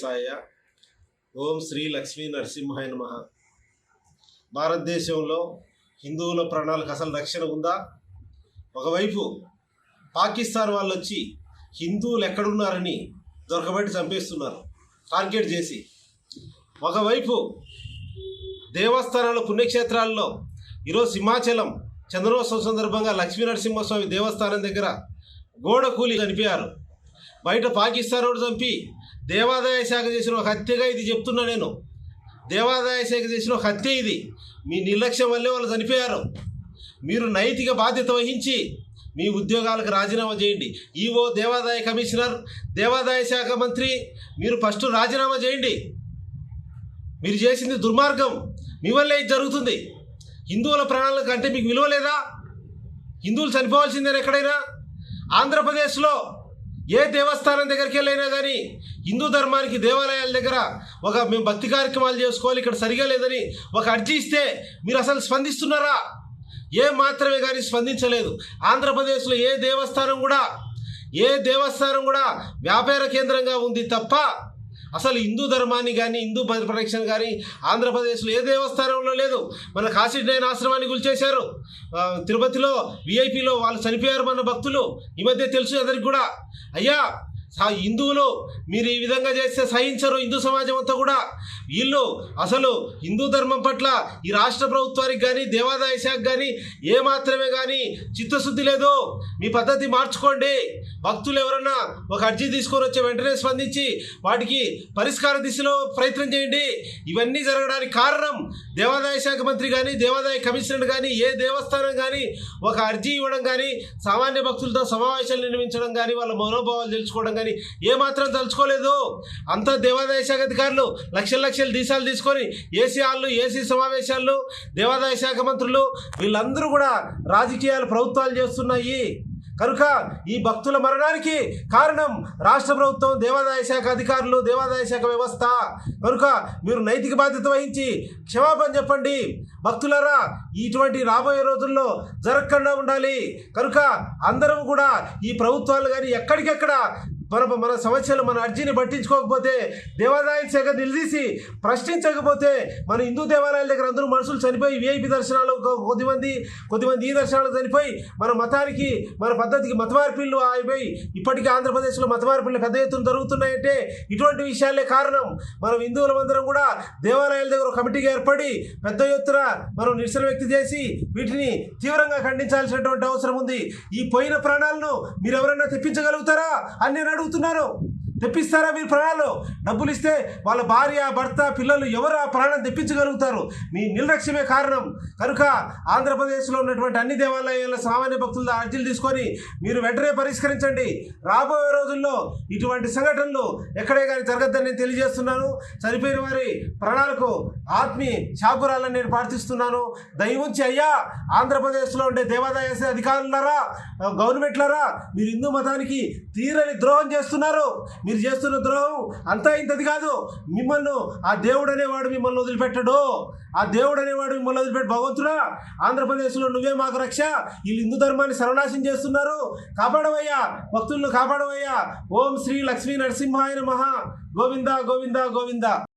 వెంకటేశాయ ఓం శ్రీ లక్ష్మీ నరసింహాయ నమ. భారతదేశంలో హిందువుల ప్రాణాలకు అసలు రక్షణ ఉందా? ఒకవైపు పాకిస్తాన్ వాళ్ళు వచ్చి హిందువులు ఎక్కడున్నారని దొరకబట్టి చంపేస్తున్నారు టార్గెట్ చేసి. ఒకవైపు దేవస్థానాలు పుణ్యక్షేత్రాల్లో ఈరోజు సింహాచలం చంద్రోత్సవం సందర్భంగా లక్ష్మీ నరసింహస్వామి దేవస్థానం దగ్గర గోడ కూలి కనిపించారు బయట పాకిస్తాన్ వాడు చంపి దేవాదాయ శాఖ చేసిన ఒక హత్యగా ఇది చెప్తున్నా నేను. దేవాదాయ శాఖ చేసిన ఒక హత్య ఇది. మీ నిర్లక్ష్యం వల్లే వాళ్ళు చనిపోయారు. మీరు నైతిక బాధ్యత వహించి మీ ఉద్యోగాలకు రాజీనామా చేయండి. ఈవో దేవాదాయ కమిషనర్ దేవాదాయ శాఖ మంత్రి మీరు ఫస్ట్ రాజీనామా చేయండి. మీరు చేసింది దుర్మార్గం. మీ వల్లే ఇది జరుగుతుంది. హిందువుల ప్రాణాల కంటే మీకు విలువ లేదా? హిందువులు చనిపోవాల్సిందేనా ఎక్కడైనా? ఆంధ్రప్రదేశ్లో ఏ దేవస్థానం దగ్గరికి వెళ్ళైనా కానీ హిందూ ధర్మానికి దేవాలయాల దగ్గర ఒక మేము భక్తి కార్యక్రమాలు చేసుకోవాలి ఇక్కడ సరిగా లేదని ఒక అర్జీ ఇస్తే మీరు అసలు స్పందిస్తున్నారా? ఏ మాత్రమే కానీ స్పందించలేదు. ఆంధ్రప్రదేశ్లో ఏ దేవస్థానం కూడా ఏ దేవస్థానం కూడా వ్యాపార కేంద్రంగా ఉంది తప్ప అసలు హిందూ ధర్మాన్ని కానీ హిందూ పరిరక్షణ కానీ ఆంధ్రప్రదేశ్లో ఏ దేవస్థానంలో లేదు. మన కాశీనాయన ఆశ్రమాన్ని గురిచేశారు. తిరుపతిలో విఐపిలో వాళ్ళు చనిపోయారు మన భక్తులు. ఈ మధ్య తెలుసు అందరికి కూడా. అయ్యా హిందువులు మీరు ఈ విధంగా చేస్తే సహించరు హిందూ సమాజం అంతా కూడా. వీళ్ళు అసలు హిందూ ధర్మం పట్ల ఈ రాష్ట్ర ప్రభుత్వానికి కానీ దేవాదాయ శాఖ కానీ ఏ మాత్రమే కానీ చిత్తశుద్ధి లేదు. మీ పద్ధతి మార్చుకోండి. భక్తులు ఎవరన్నా ఒక అర్జీ తీసుకొని వచ్చే వెంటనే స్పందించి వాటికి పరిష్కార దిశలో ప్రయత్నం చేయండి. ఇవన్నీ జరగడానికి కారణం దేవాదాయ శాఖ మంత్రి కానీ దేవాదాయ కమిషనర్ కానీ ఏ దేవస్థానం కానీ ఒక అర్జీ ఇవ్వడం కానీ సామాన్య భక్తులతో సమావేశాలు నిర్మించడం కానీ వాళ్ళ మనోభావాలు తెలుసుకోవడం కానీ ఏమాత్రం తలుచుకోలేదు. అంతా దేవాదాయ శాఖ అధికారులు లక్షల లక్షల దీశాలు తీసుకొని ఏసీ హాళ్ళు ఏసీ సమావేశాలు దేవాదాయ శాఖ మంత్రులు వీళ్ళందరూ కూడా రాజకీయాలు ప్రభుత్వాలు చేస్తున్నాయి. కనుక ఈ భక్తుల మరణానికి కారణం రాష్ట్ర ప్రభుత్వం దేవాదాయ శాఖ అధికారులు దేవాదాయ శాఖ వ్యవస్థ. కనుక మీరు నైతిక బాధ్యత వహించి క్షమాపణ చెప్పండి. భక్తులరా ఇటువంటి రాబోయే రోజుల్లో జరగకుండా ఉండాలి. కనుక అందరం కూడా ఈ ప్రభుత్వాలు కానీ ఎక్కడికెక్కడ మన మన సమస్యలు మన అర్జీని పట్టించుకోకపోతే దేవాదాయ శాఖ నిలదీసి ప్రశ్నించకపోతే మన హిందూ దేవాలయాల దగ్గర అందరూ మనుషులు చనిపోయి విఐపి దర్శనాలు కొద్దిమంది కొద్దిమంది ఈ దర్శనాలు చనిపోయి మన మతానికి మన పద్ధతికి మతమార్పిళ్ళు అయిపోయి ఇప్పటికీ ఆంధ్రప్రదేశ్లో మతమార్పిళ్ళు పెద్ద ఎత్తున జరుగుతున్నాయంటే ఇటువంటి విషయాలే కారణం. మనం హిందువులమందరం కూడా దేవాలయాల దగ్గర కమిటీగా ఏర్పడి పెద్ద ఎత్తున మనం నిరసన వ్యక్తి చేసి వీటిని తీవ్రంగా ఖండించాల్సినటువంటి అవసరం ఉంది. ఈ పోయిన ప్రాణాలను మీరు ఎవరైనా తెప్పించగలుగుతారా? అని నేను అడుగుతున్నారు? తెప్పిస్తారా మీరు ప్రాణాలు? డబ్బులు ఇస్తే వాళ్ళ భార్య భర్త పిల్లలు ఎవరు ఆ ప్రాణం తెప్పించగలుగుతారు? మీ నిర్లక్ష్యమే కారణం. కనుక ఆంధ్రప్రదేశ్లో ఉన్నటువంటి అన్ని దేవాలయాల సామాన్య భక్తుల అర్జీలు తీసుకొని మీరు వెంటనే పరిష్కరించండి. రాబోయే రోజుల్లో ఇటువంటి సంఘటనలు ఎక్కడే కానీ జరగద్దని నేను తెలియజేస్తున్నాను. చనిపోయిన వారి ప్రాణాలకు ఆత్మీ శాకురాలని నేను ప్రార్థిస్తున్నాను. దయవుంచి అయ్యా ఆంధ్రప్రదేశ్లో ఉండే దేవాదాయ అధికారులారా గవర్నమెంట్లారా మీరు హిందూ మతానికి తీరని ద్రోహం చేస్తున్నారు. మీరు చేస్తున్న ద్రోహం అంతా ఇంతది కాదు. మిమ్మల్ని ఆ దేవుడు అనేవాడు మిమ్మల్ని వదిలిపెట్టడు. ఆ దేవుడు అనేవాడు మిమ్మల్ని వదిలిపెట్టి. భగవంతుడా ఆంధ్రప్రదేశ్లో నువ్వే మాకు రక్ష. వీళ్ళు హిందూ ధర్మాన్ని సర్వనాశం చేస్తున్నారు. కాపాడవయ్యా భక్తులను కాపాడవయ్యా. ఓం శ్రీ లక్ష్మీ నరసింహాయ మహా గోవింద గోవింద గోవింద.